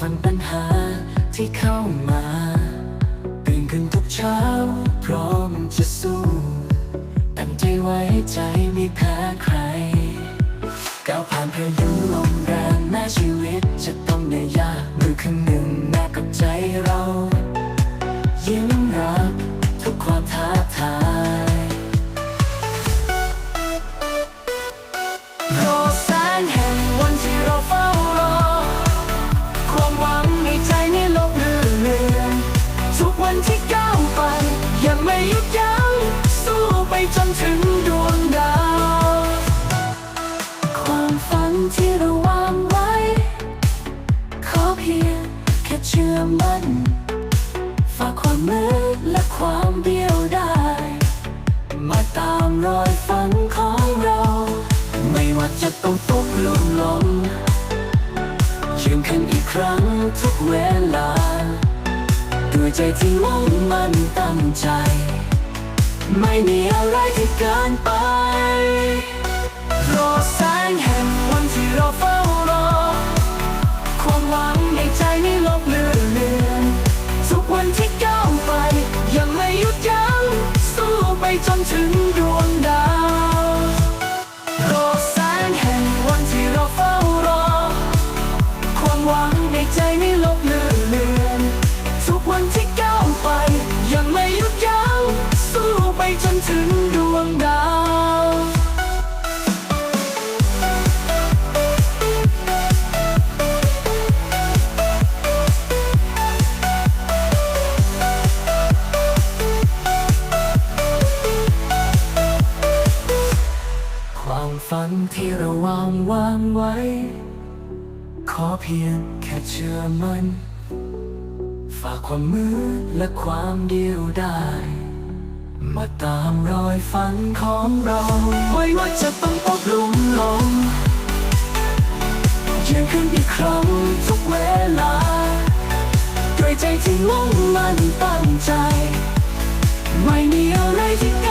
ฝันปัญหาที่เข้ามาตื่นขึ้นทุกเช้า พร้อมจะสู้ตั้งใจไว้ใจมีแพ้ใครก้าวผ่านเพื่อยู่ จนถึงดวงดาว ความฝันที่เราวางไว้ ขอเพียงแค่เชื่อมั่น ฝากความมืดและความเดียวได้ มาตามรอยฝันของเรา ไม่ว่าจะต้องตกหลุมลงยืนขึ้นอีกครั้งทุกเวลา ด้วยใจที่มุ่งมั่นตั้งใจ ไม่มีอะไรที่เกินไป รอแสงแห่งวันที่เราเฝ้ารอ ความหวังในใจไม่ลบเลือนเลือนทุกวันที่ก้าวไป ยังไม่หยุดยั้งสู้ไปจนถึงดวง ความฝันที่เราวางวางไว้ ขอเพียงแค่เชื่อมัน ฝากความมืดและความเดียวได้ มาตามรอยฝันของเราไว้ว่าจะต้องตกหลุมลงยืนขึ้นอีกครั้งทุกเวลา ด้วยใจที่มุ่งมั่นตั้งใจ ไม่มีอะไรที่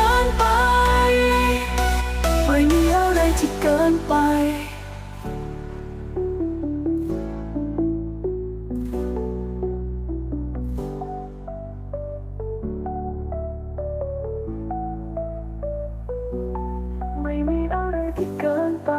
เกินไป